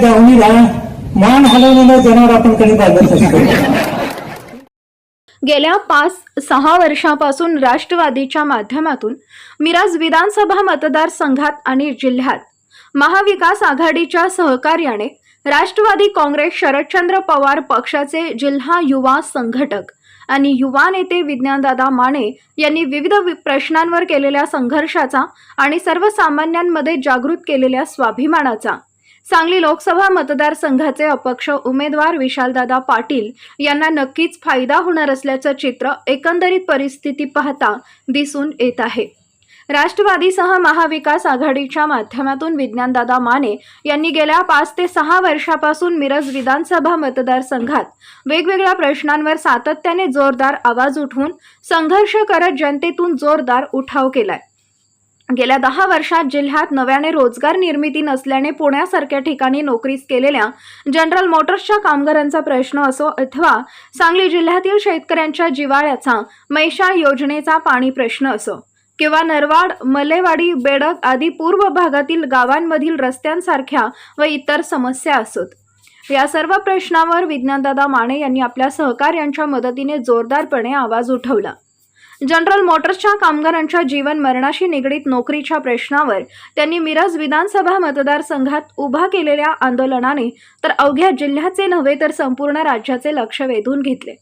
दावणीला मान हलवलेलं जनावर आपण कधी बांधत असतो गेल्या पाच सहा वर्षापासून राष्ट्रवादीच्या माध्यमातून मिराज विधानसभा मतदारसंघात आणि जिल्ह्यात महाविकास आघाडीच्या सहकार्याने राष्ट्रवादी काँग्रेस शरदचंद्र पवार पक्षाचे जिल्हा युवा संघटक आणि युवा नेते विज्ञानदादा माने यांनी विविध प्रश्नांवर केलेल्या संघर्षाचा आणि सर्वसामान्यांमध्ये जागृत केलेल्या स्वाभिमानाचा सांगली लोकसभा मतदारसंघाचे अपक्ष उमेदवार विशालदादा पाटील यांना नक्कीच फायदा होणार असल्याचं चित्र एकंदरीत परिस्थिती पाहता दिसून येत आहे. राष्ट्रवादीसह महाविकास आघाडीच्या माध्यमातून विज्ञानदादा माने यांनी गेल्या पाच ते सहा वर्षापासून मिरज विधानसभा मतदारसंघात वेगवेगळ्या प्रश्नांवर सातत्याने जोरदार आवाज उठवून संघर्ष करत जनतेतून जोरदार उठाव केलाय. गेल्या दहा वर्षात जिल्ह्यात नव्याने रोजगार निर्मिती नसल्याने पुण्यासारख्या ठिकाणी नोकरीस केलेल्या जनरल मोटर्सच्या कामगारांचा प्रश्न असो अथवा सांगली जिल्ह्यातील शेतकऱ्यांच्या जिवाळ्याचा मैशाळ योजनेचा पाणी प्रश्न असो किंवा नरवाड मलेवाडी बेडक आदी पूर्व भागातील गावांमधील रस्त्यांसारख्या व इतर समस्या असोत. या सर्व प्रश्नावर विज्ञानदादा माने यांनी आपल्या सहकार्यांच्या मदतीने जोरदारपणे आवाज उठवला. जनरल मोटर्सच्या कामगारांच्या जीवन मरणाशी निगडीत नोकरीच्या प्रश्नावर त्यांनी मिरज विधानसभा मतदारसंघात उभा केलेल्या आंदोलनाने तर अवघ्या जिल्ह्याचे नव्हे तर संपूर्ण राज्याचे लक्ष वेधून घेतले.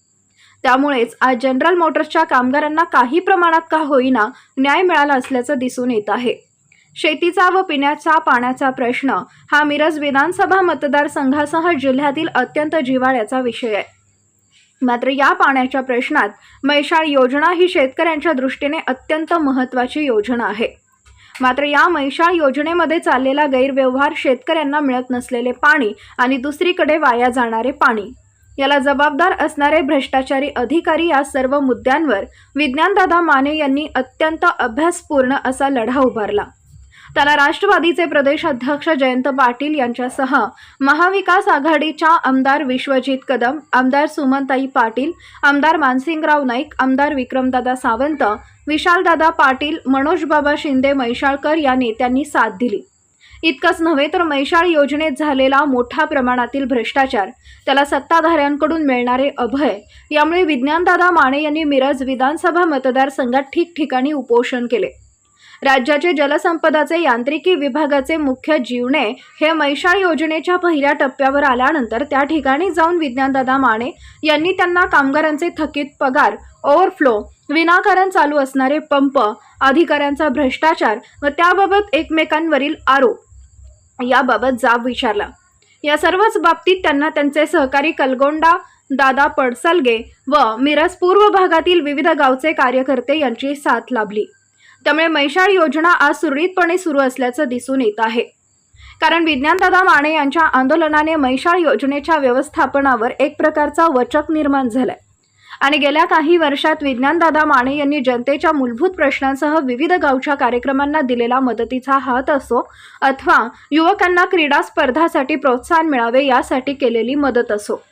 त्यामुळेच आज जनरल मोटर्सच्या कामगारांना काही प्रमाणात का होईना न्याय मिळाला असल्याचं दिसून येत आहे. शेतीचा व पिण्याचा पाण्याचा प्रश्न हा मिरज विधानसभा मतदारसंघासह जिल्ह्यातील अत्यंत जिव्हाळ्याचा विषय आहे. मात्र या पाण्याच्या प्रश्नात मैशाळ योजना ही शेतकऱ्यांच्या दृष्टीने अत्यंत महत्त्वाची योजना आहे. मात्र या मैशाळ योजनेमध्ये चाललेला गैरव्यवहार शेतकऱ्यांना मिळत नसलेले पाणी आणि दुसरीकडे वाया जाणारे पाणी. याला जबाबदार असणारे भ्रष्टाचारी अधिकारी या सर्व मुद्द्यांवर विज्ञानदादा माने यांनी अत्यंत अभ्यासपूर्ण असा लढा उभारला. त्याला राष्ट्रवादीचे प्रदेश अध्यक्ष जयंत पाटील यांच्यासह महाविकास आघाडीच्या आमदार विश्वजित कदम आमदार सुमनताई पाटील आमदार मानसिंगराव नाईक आमदार विक्रमदादा सावंत विशालदादा पाटील मनोजबाबा शिंदे मैशाळकर या नेत्यांनी साथ दिली. इतकंच नव्हे तर मैशाळ योजनेत झालेला मोठ्या प्रमाणातील भ्रष्टाचार त्याला सत्ताधाऱ्यांकडून मिळणारे अभय यामुळे विज्ञानदादा माने यांनी मिरज विधानसभा मतदारसंघात ठिकठिकाणी उपोषण केले. राज्याचे जलसंपदाचे यांत्रिकी विभागाचे मुख्य जीवने हे मैशाळ योजनेच्या पहिल्या टप्प्यावर आल्यानंतर त्या ठिकाणी जाऊन विज्ञानदादा माने यांनी त्यांना कामगारांचे थकीत पगार ओव्हरफ्लो विनाकारण चालू असणारे पंप अधिकाऱ्यांचा भ्रष्टाचार व त्याबाबत एकमेकांवरील आरोप याबाबत जाब विचारला. या सर्वच बाबतीत त्यांना त्यांचे सहकारी कलगोंडा दादा पडसलगे व मिरज पूर्व भागातील विविध गावचे कार्यकर्ते यांची साथ लाभली. त्यामुळे मैशाळ योजना आज सुरळीतपणे सुरू असल्याचं दिसून येत आहे. कारण विज्ञानदादा माने यांच्या आंदोलनाने मैशाळ योजनेच्या व्यवस्थापनावर एक प्रकारचा वचक निर्माण झालाय. आणि गेल्या काही वर्षात विज्ञानदादा माने यांनी जनतेच्या मूलभूत प्रश्नांसह विविध गावच्या कार्यक्रमांना दिलेला मदतीचा हात असो अथवा युवकांना क्रीडा स्पर्धासाठी प्रोत्साहन मिळावे यासाठी केलेली मदत असो.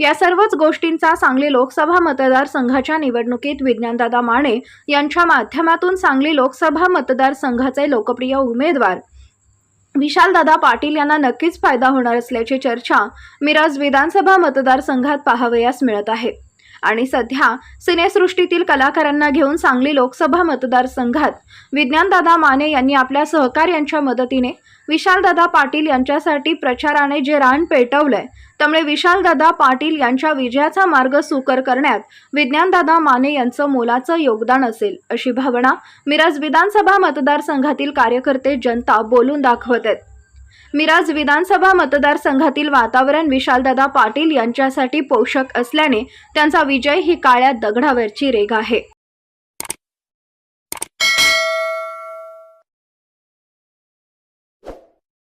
या सर्वच गोष्टींचा सांगली लोकसभा मतदारसंघाच्या निवडणुकीत विज्ञानदादा माने यांच्या माध्यमातून सांगली लोकसभा मतदारसंघाचे लोकप्रिय उमेदवार. विशालदादा पाटील यांना नक्कीच फायदा होणार असल्याची चर्चा मिरज विधानसभा मतदारसंघात पाहावयास मिळत आहे. आणि सध्या सिनेसृष्टीतील कलाकारांना घेऊन सांगली लोकसभा मतदारसंघात विज्ञानदादा माने यांनी आपल्या सहकार्यांच्या मदतीने विशालदादा पाटील यांच्यासाठी प्रचाराने जे रान पेटवलंय त्यामुळे विशालदादा पाटील यांच्या विजयाचा मार्ग सुकर करण्यात विज्ञानदादा माने यांचं मोलाचं योगदान असेल अशी भावना मिरज विधानसभा मतदारसंघातील कार्यकर्ते जनता बोलून दाखवत आहेत. मिराज विधानसभा मतदारसंघातील वातावरण विशालदादा पाटील यांच्यासाठी पोषक असल्याने त्यांचा विजय ही काळ्या दगडावरची रेघ आहे.